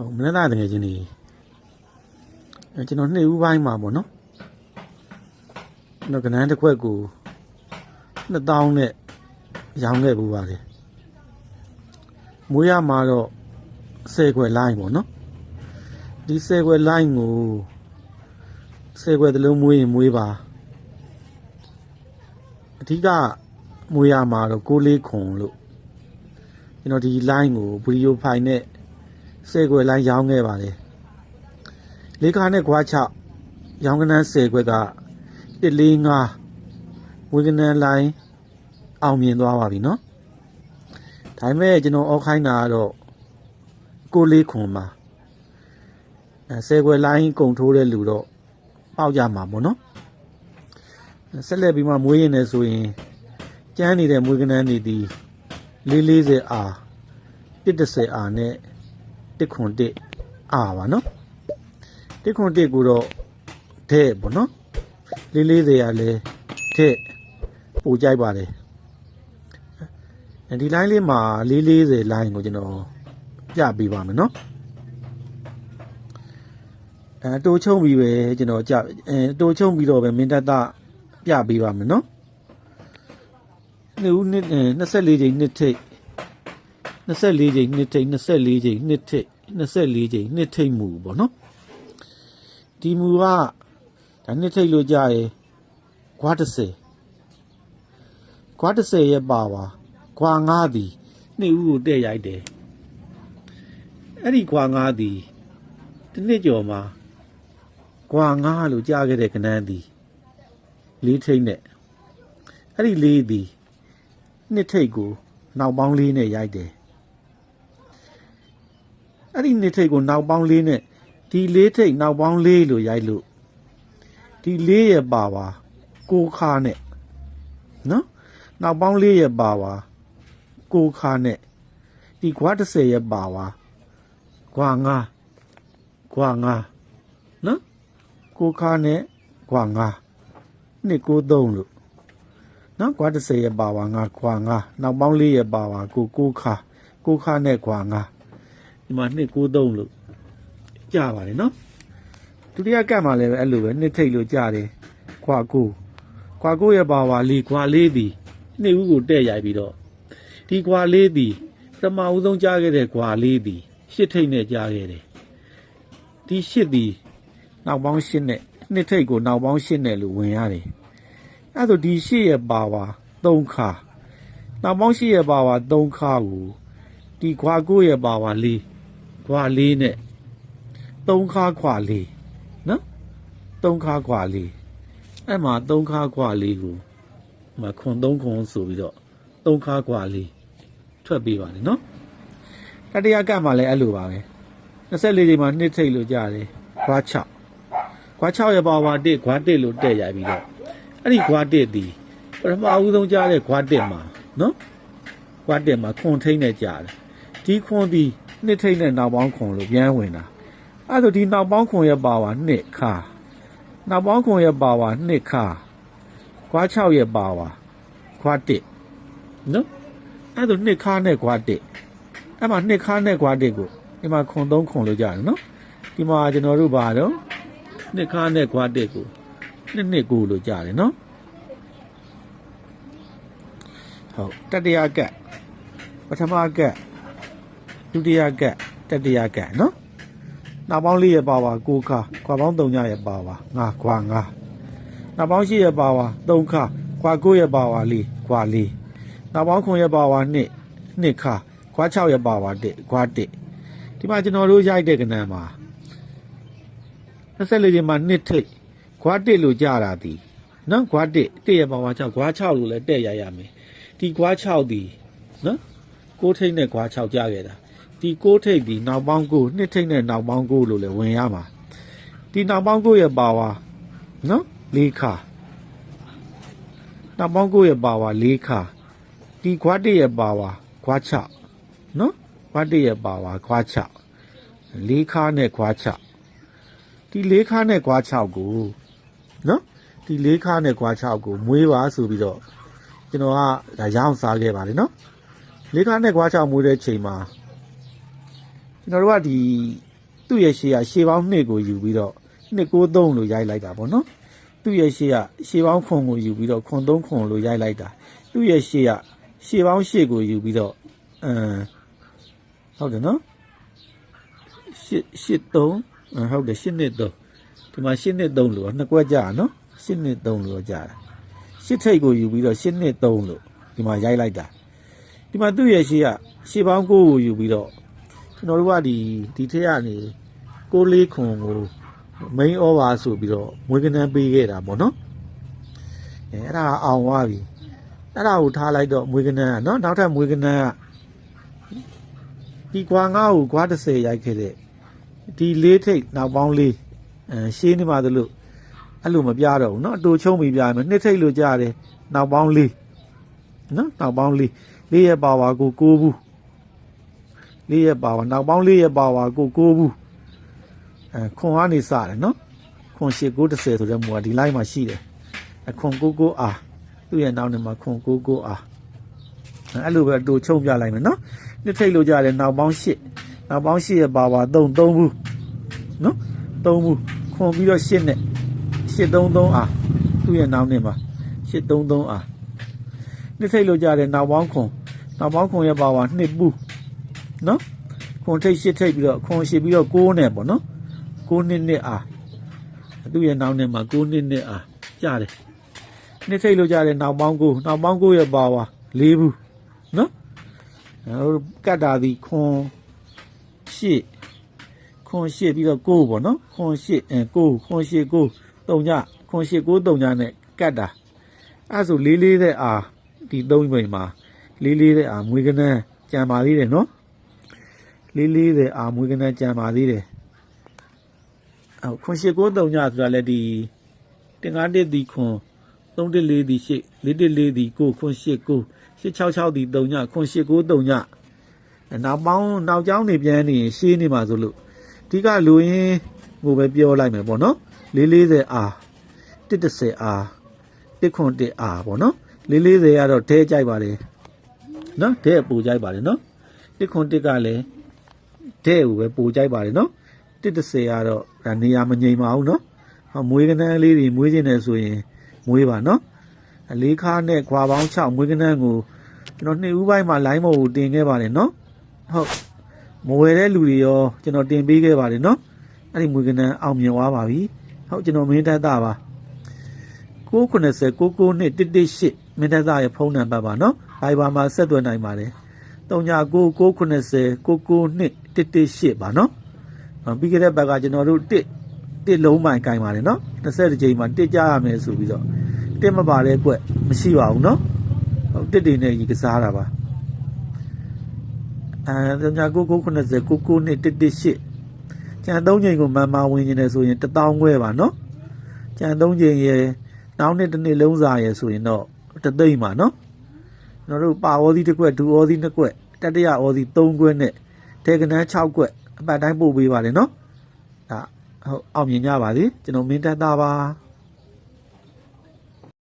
ဟုတ်မနေ့သားတကယ်ချင်းနေအဲကျွန်တော်နှစ်ဦးပိုင်းမှာပေါ့နော်ကျွန်တော်ကနန်းတစ်ခွက်ကို2000နဲ့ရောင်းခဲ့ပူပါတယ်မွေးရမှာတော့10ခွက်လိုင်းပေါ့နော်ဒီ10ခွက်လိုင်းကို10ခွက်တစ်လုံးမွေးရင်မွေးပါအဓိကမွေးရမှာတော့6လေးခွန်လို့ကျွန်တော်ဒီ line ကိုဗီဒီယို ဖိုင်နဲ့10ခွက်လိုင်းရောင်းခဲ့ပါတယ်လေးခါနဲ့ခွား6ရောင်းကနန်း10ခွက်က145ဝေကနန်းလိုင်းအောင်မြင်သွားပါပြီเนาะဒါပေမဲ့ကျွန်တော်အောက်ခိုင်းတာကတော့ကိုလေးခွန်မှာအဲ10ခွက်လိုင်းကုံထိုးတဲ့လူတော့ပေါက်ကြမှာပေါ့နော်ဆက်လက်ပြီးမှမွေးရင်လည်းဆိုရင်ကျန်းနေတဲ့မွေးကနန်းနေသည်440အာ130အာနဲ့ 1ခွန်1အာပါနော်1ခွန်1ကိုတော့တဲ့ပေါ့နော်440อ่ะလဲတဲ့ပိုကြိုက်ပါတယ်အဲဒီ line လေးမှာ440 line ကိုကျွန်တော်ပြပေးပါမယ်နော်အဲတိုးချုံပြီးပဲကျွန်တော်ကြအဲတိုးချုံပြီးတော့ပဲမင်းတပ်သားပြပေးပါမယ်နော်နှစ်ဦးနှစ်အဲ24ချိန်နှစ်ထိတ် 24ချိန်နှစ်ထိတ်24ချိန်နှစ်ထိတ်24ချိန်နှစ်ထိတ်မူပေါ့နော်ဒီမူကဒါနှစ်ထိတ်လို့ကြားရဲခွား30ခွား30ရဲ့ပါပါခွာ9သည်နှစ်ဦးကိုတဲ့ရိုက်တယ်အဲ့ဒီခွာ9သည်တစ်နှစ်ကျော်မှာခွာ9လို့ကြားခဲ့တဲ့ကနန်းသည်လေးထိတ်နဲ့အဲ့ဒီလေးသည်နှစ်ထိတ်ကိုနောက်ပေါင်းလေးနဲ့ရိုက်တယ် အဲ့ဒီနှစ်ထိတ်ကိုနောက်ပေါင်းလေးနဲ့ဒီလေးထိတ်နောက်ပေါင်းလေးလို့ရိုက်လို့ဒီလေးရဲ့ပါပါကိုခါနဲ့နော်နောက်ပေါင်းလေးရဲ့ပါပါကိုခါနဲ့ဒီခွား30ရဲ့ပါပါခွာငါခွာငါနော်ကိုခါနဲ့ခွာငါနှစ်ကိုသုံးလို့နော်ခွား30ရဲ့ပါပါငါခွာငါနောက်ပေါင်းလေးရဲ့ပါပါကိုကိုခါကိုခါနဲ့ခွာငါ ဒီမှာနှစ်ကိုသုံးလို့ကြပါတယ်နော်ဒုတိယကတ်မှာလည်းပဲအဲ့လိုပဲနှစ်ထိတ်လို့ကြတယ်ခွာကိုခွာကိုရဲ့ပါပါလီခွာလေးသည်နှစ်ဦးကိုတဲ့ရိုက်ပြီးတော့ဒီခွာလေးသည်ပထမဦးဆုံးကြားခဲ့တဲ့ခွာလေးသည်ရှစ်ထိတ်နဲ့ကြားခဲ့တယ်ဒီရှစ်သည်နောက်ပေါင်းရှစ်နဲ့နှစ်ထိတ်ကိုနောက်ပေါင်းရှစ်နဲ့လို့ဝင်ရတယ်အဲ့ဒါဒီရှစ်ရဲ့ပါပါ3ခါနောက်ပေါင်းရှစ်ရဲ့ပါပါ3ခါကိုဒီခွာကိုရဲ့ပါပါလေး ခွာလေးနဲ့3ခါခွာလေးနော်3ခါခွာလေးအဲ့မှာ3ခါခွာလေးကိုမခွန်3ခွန်ဆိုပြီးတော့3ခါခွာလေးထွက်ပေးပါလေနော်တတိယကတ်မှာလည်းအဲ့လိုပါပဲ24ချိန်မှာနှစ်ထိတ်လို့ကြားတယ်ခွာ6ခွာ6ရဲ့ပါဝါ1ခွာ1လို့တဲ့ရပြီးတော့အဲ့ဒီခွာ1ဒီပထမအဦးဆုံးကြားတဲ့ခွာ1မှာနော်ခွာ1မှာခွန်ထိတ်နဲ့ကြားတယ်ဒီခွန်ဒီ နှစ်ထိတ်နဲ့နောက်ပေါင်းခွန်လို့ပြန်ဝင်တာအဲ့ဒါဒီနောက်ပေါင်းခွန်ရဲ့ပါဝါ2ခါနောက်ပေါင်းခွန်ရဲ့ပါဝါ2ခါခွာ6ရဲ့ပါဝါခွာ1နော်အဲ့ဒါ2ခါနဲ့ခွာ1အဲ့မှာ2ခါနဲ့ခွာ1ကိုဒီမှာခွန်3ခွန်လို့ကြားတယ်နော်ဒီမှာကျွန်တော်တို့ပါတော့2ခါနဲ့ခွာ1ကိုနှစ်နှစ်ကိုလို့ကြားတယ်နော်ဟုတ်တတိယကတ်ပထမကတ် ဒုတိယကတ်တတိယကတ်နော်နောက်ပေါင်းလေးရပါပါ6ခါခွာပေါင်း3ညရပါပါ9ခွာ9နောက်ပေါင်း8ရပါပါ3ခါခွာ9ရပါပါ4ခွာ4နောက်ပေါင်း9ရပါပါ2 2ခါခွာ6ရပါပါ1ခွာ1ဒီမှာကျွန်တော်တို့ရိုက်တဲ့ကဏ္ဍမှာ24ချိန်မှာ2ထိတ်ခွာ1လို့ကြာတာဒီနော်ခွာ1 1ရပါပါ6ခွာ6လို့လည်းတဲ့ရရမယ်ဒီခွာ6ဒီနော်6ထိတ်နဲ့ခွာ6ကြာခဲ့တာ ဒီ6ထိတ်ဒီနောက်ပေါင်း9နှစ်ထိတ်နဲ့နောက်ပေါင်း9လို့လည်းဝင်ရမှာဒီနောက်ပေါင်း9ရဲ့ပါဝါနော်၄ခါနောက်ပေါင်း9ရဲ့ပါဝါ၄ခါဒီခွာ1ရဲ့ပါဝါခွာ6နော်ခွာ1ရဲ့ပါဝါခွာ6၄ခါနဲ့ခွာ6ဒီ၄ခါနဲ့ခွာ6ကိုနော်ဒီ၄ခါနဲ့ခွာ6ကိုမွေးပါဆိုပြီးတော့ကျွန်တော်ကဒါရအောင်စားခဲ့ပါတယ်နော်၄ခါနဲ့ခွာ6မွေးတဲ့ချိန်မှာ ကျွန်တော်တို့ကဒီသူ့ရဲ့ရှေ့ကရှေးပေါင်းနှစ်ကိုယူပြီးတော့293လို့ရိုက်လိုက်တာပေါ့နော်သူ့ရဲ့ရှေ့ကရှေးပေါင်းခွန်ကိုယူပြီးတော့ခွန်3ခွန်လို့ရိုက်လိုက်တာသူ့ရဲ့ရှေ့ကရှေးပေါင်းရှေ့ကိုယူပြီးတော့အမ်ဟုတ်တယ်နော်ရှစ်ရှစ်3အမ်ဟုတ်တယ်ရှစ်နှစ်3ဒီမှာရှစ်နှစ်3လို့နှစ်ကွက်ကြာနော်ရှစ်နှစ်3လို့ကြာတာရှစ်ထိတ်ကိုယူပြီးတော့ရှစ်နှစ်3လို့ဒီမှာရိုက်လိုက်တာဒီမှာသူ့ရဲ့ရှေ့ကရှေးပေါင်း9ကိုယူပြီးတော့ ကျွန်တော်တို့ကဒီဒီထက်ကနေကိုလေးခွန်ကို main over ဆိုပြီးတော့မွေးကနန်းပေးခဲ့တာပေါ့နော်အဲအဲ့ဒါအောင်သွားပြီအဲ့ဒါကိုထားလိုက်တော့မွေးကနန်းကနော်နောက်ထပ်မွေးကနန်းကဒီကွာငါ့ကိုကွာ30ရိုက်ခဲ့တဲ့ဒီလေးထိတ်နောက်ပေါင်းလေးအဲရှင်းနေပါသလို့အဲ့လိုမပြတော့ဘူးเนาะအတူချုံပြီးပြရမယ်နှစ်ထိတ်လို့ကြားတယ်နောက်ပေါင်းလေးနော်နောက်ပေါင်းလေးလေးရဲ့ပါဝါကိုကိုးဘူး လေးရက်ပါဝါနောက်ပေါင်းလေးရက်ပါဝါကိုကိုဘူးအဲခွန်ကနေစတယ်နော်ခွန်ရှိ930ဆိုတဲ့မူကဒီ line မှာရှိတယ်အခွန်99အာသူ့ရဲ့နောက်နေမှာခွန်99အာအဲအဲ့လိုပဲအတူချုံပြလိုက်မယ်နော်နှစ်ထိတ်လို့ကြတယ်နောက်ပေါင်း8နောက်ပေါင်း8ရက်ပါဝါ3 3ဘူးနော်3ဘူးခွန်ပြီးတော့8နဲ့833အာသူ့ရဲ့နောက်နေမှာ833အာနှစ်ထိတ်လို့ကြတယ်နောက်ပေါင်းခွန်နောက်ပေါင်းခွန်ရဲ့ပါဝါ2ဘူး နော်ခွန်ထိတ်ရှစ်ထိတ်ပြီးတော့ခွန်ရှစ်ပြီးတော့6နဲ့ပေါ့နော်6နှစ်နှစ်အားသူ့ရဲ့နောက်နဲ့မှာ6နှစ်နှစ်အားကြားတယ်နှစ်ထိတ်လို့ကြားတယ်နောက်ပေါင်း9နောက်ပေါင်း9ရဲ့ပါဝါ၄ဘူးနော်အဲကတ်တာဒီခွန်ရှစ်ခွန်ရှစ်ပြီးတော့6ပေါ့နော်ခွန်ရှစ်အဲ6ခွန်ရှစ်6 3ညခွန်ရှစ်6 3ညနဲ့ကတ်တာအဲဆိုလေးလေးတဲ့အားဒီ၃ပိန်မှာလေးလေးတဲ့အားမွေးကနန်းကြံပါသေးတယ်နော် လေးလေးတဲ့အာမွေးကနန်းကြံပါသေးတယ်အော်ခွန်ရှိကိုတုံညဆိုတာလည်းဒီတင်ကားတစ်ဒီခွန်314ဒီရှိ414ဒီကိုခွန်ရှိကို866ဒီတုံညခွန်ရှိကိုတုံညနောက်ပေါင်းနောက်ကျောင်းနေပြန်နေရင်ရှင်းနေမှာဆိုလို့အဓိကလူရင်းကိုပဲပြောလိုက်မယ်ပေါ့နော်440အာ130အာ1ခွန်1အာပေါ့နော်440ကတော့ဒဲကြိုက်ပါတယ်နော်ဒဲပူကြိုက်ပါတယ်နော်1ခွန်1ကလည်း တဲ့ကိုပဲပိုကြိုက်ပါတယ်နော်တစ်တစ်ဆယ်ကတော့ဒါနေရာမငြိမ်ပါဘူးနော်ဟောမွေးကနန်းလေးတွေမွေးခြင်းနဲ့ဆိုရင်မွေးပါနော်အလေးခါနဲ့ခွာပေါင်း6မွေးကနန်းကိုကျွန်တော်နှစ်ဦးပိုင်းမှာ line မို့ကိုတင်ခဲ့ပါတယ်နော်ဟုတ်မဝယ်တဲ့လူတွေရောကျွန်တော်တင်ပေးခဲ့ပါတယ်နော်အဲ့ဒီမွေးကနန်းအောင်မြင်သွားပါပြီဟုတ်ကျွန်တော်မင်းတက်တာပါ990 99နဲ့118မင်းတက်တာရဲ့ဖုန်းနံပါတ်ပါနော် Viber မှာဆက်သွယ်နိုင်ပါတယ် 399990 99 118ပါနော်။ပြီးခဲ့တဲ့ဘက်ကကျွန်တော်တို့1 1လုံးပိုင်ကင်ပါတယ်နော်။20ကြိမ်မှာ1ကြရမယ်ဆိုပြီးတော့1မပါတဲ့ကွက်မရှိပါဘူးနော်။ဟုတ်1တွေနဲ့ကြီးကစားတာပါ။အဲ399990 99 118ကျန်3ချိန်ကိုမန်မာဝင်နေတယ်ဆိုရင်1000ခွဲပါနော်။ကျန်3ချိန်ရယ်နောက်နေ့တစ်နေ့လုံးစာရယ်ဆိုရင်တော့တသိမ့်ပါနော်။ကျွန်တော်တို့ပါဩသီးတစ်ကွက်ဒူဩသီးနှစ်ကွက် တတရဩသီး3ခွက်နဲ့ဒေကနန်း6ကွက်အပတ်တိုင်းပို့ပေးပါလေနော်ဒါဟုတ်အောင်မြင်ကြပါစေကျွန်တော်မင်းတက်တာပါ